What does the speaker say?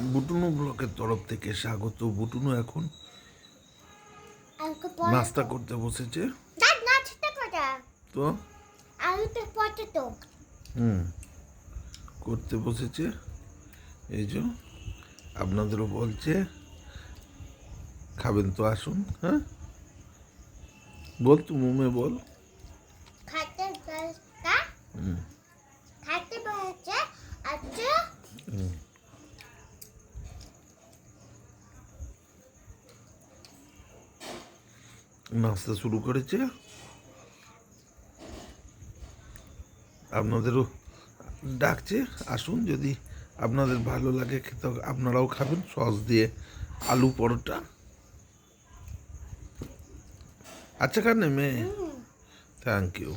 বুটুনু ব্লকের তরফ থেকে স্বাগত। বুটুনু এখন নাস্তা করতে বসেছে। তো? হুম। করতে বসেছে। এই যে আপনাদেরও বলছে। খাবেন তো আসুন হ্যাঁ? বল তু মুমে বল। বসটা হুম। খাইতে বসেছে আচ্ছা হুম। নাচতে শুরু করেছে। আপনাদেরও ডাকছে আসুন যদি আপনাদের ভালো লাগে খেতে আপনারাও খাবেন সস দিয়ে আলু পরোটা। আচ্ছা কার নেই মেয়ে থ্যাংক ইউ